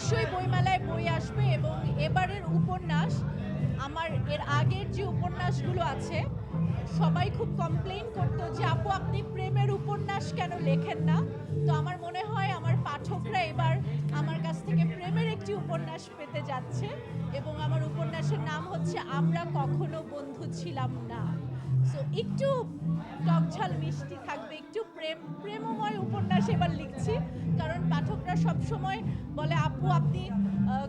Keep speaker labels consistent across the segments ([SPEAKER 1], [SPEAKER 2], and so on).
[SPEAKER 1] অবশ্যই বইমেলায় বই আসবে এবং এবারের উপন্যাস, আমার এর আগের যে উপন্যাসগুলো আছে, সবাই খুব কমপ্লেন করতো যে, আপু, আপনি প্রেমের উপন্যাস কেন লেখেন না? তো আমার মনে হয় আমার পাঠকরা এবার আমার কাছ থেকে প্রেমের একটি উপন্যাস পেতে যাচ্ছে এবং আমার উপন্যাসের নাম হচ্ছে, আমরা কখনো বন্ধু ছিলাম না। সো একটু টকঝাল মিষ্টি থাকবে একটু প্রেম প্রেমময় উপন্যাস এবার লিখছি। কারণ পাঠকরা সব সময় বলে আপু আপনি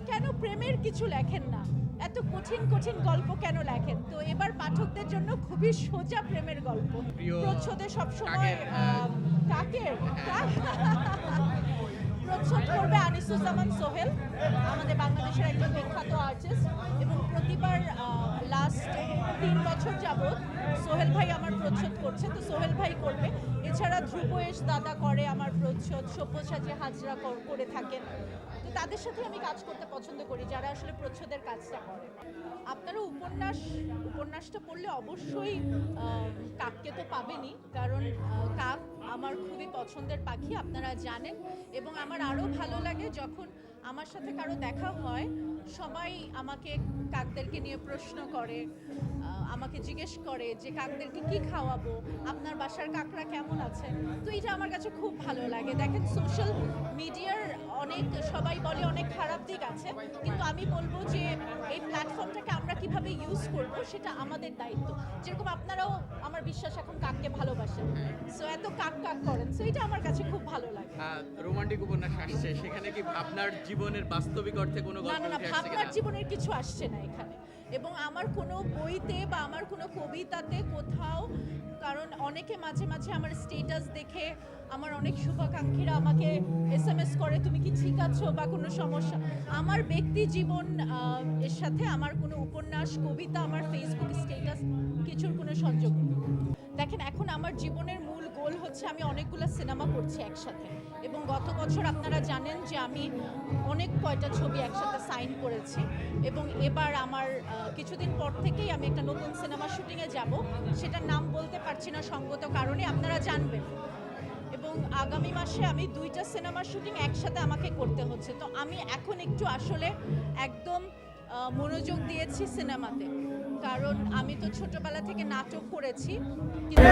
[SPEAKER 1] কেন প্রেমের কিছু লেখেন না? এত কঠিন কঠিন গল্প কেন লেখেন? তো এবার পাঠকদের জন্য খুবই সোজা প্রেমের গল্প। প্রচ্ছদে সবসময়
[SPEAKER 2] কাকের, হ্যাঁ।
[SPEAKER 1] প্রচ্ছদ করবে আনিসুজ্জামান সোহেল আমাদের বাংলাদেশের একজন বিখ্যাত আর্টিস্ট এবং প্রতিবার তিন বছর যাবৎ সোহেল ভাই আমার প্রচ্ছদ করছে, তো সোহেল ভাই করবে। এছাড়া ধ্রুবয়েশ দাদা করে আমার প্রচ্ছদ, সব্যসাচী হাজরা কর- থাকেন। তো তাদের সাথে আমি কাজ করতে পছন্দ করি, যারা আসলে প্রচ্ছদের কাজটা করে। আপনারা উপন্যাস, উপন্যাসটা পড়লে অবশ্যই কাককে তো পাবেনই, কারণ কাক আমার খুবই পছন্দের পাখি, আপনারা জানেন। এবং আমার আরও ভালো লাগে যখন আমার সাথে কারও দেখা হয়, সবাই আমাকে কাকদেরকে নিয়ে প্রশ্ন করে আমাকে জিজ্ঞেস করে যে কাকদেরকে কি খাওয়াবো, আপনার বাসার কাকরা কেমন আছে? তো এটা আমার কাছে খুব ভালো লাগে। দেখেন সোশ্যাল মিডিয়ার অনেক, সবাই বলে অনেক খারাপ দিক আছে, কিন্তু আমি বলব যে এই প্ল্যাটফর্মটাকে আমরা কীভাবে ইউজ করব সেটা আমাদের দায়িত্ব। যেরকম আপনারাও আমার বিশ্বাস এখন কাককে সো এত কাক কাক করেন। সো এটা আমার কাছে খুব ভালো লাগে।
[SPEAKER 2] রোমান্টিক উপন্যাস আসছে। সেখানে কি আপনার জীবনের বাস্তবিক অর্থে কোনো গল্প
[SPEAKER 1] না না ভাবনার জীবনের কিছু আসছে না এখানে। এবং আমার কোনো বইতে বা আমার কোনো কবিতাতে কোথাও কারণ অনেকে মাঝে মাঝে আমার স্টেটাস দেখে আমার অনেক শুভাকাঙ্ক্ষীরা আমাকে এস এম এস করে তুমি কি ঠিক আছো বা কোনো সমস্যা? আমার ব্যক্তি জীবন এর সাথে আমার কোনো উপন্যাস কবিতা আমার ফেসবুক স্টেটাস কিছুর কোনো সংযোগ নেই। দেখেন এখন আমার জীবনের মূল গোল হচ্ছে আমি অনেকগুলো সিনেমা করছি একসাথে। এবং গত বছর আপনারা জানেন যে আমি অনেক কয়টা ছবি একসাথে সাইন করেছি এবং এবার আমার কিছুদিন পর থেকেই আমি একটা নতুন সিনেমা শুটিংয়ে যাব। সেটার নাম বলতে পারছি না সঙ্গত কারণে, আপনারা জানবেন। এবং আগামী মাসে আমি দুইটা সিনেমার শুটিং একসাথে আমাকে করতে হচ্ছে। তো আমি এখন একটু আসলে একদম মনোযোগ দিয়েছি সিনেমাতে। কারণ আমি তো ছোটবেলা থেকে নাটক করেছি। কিন্তু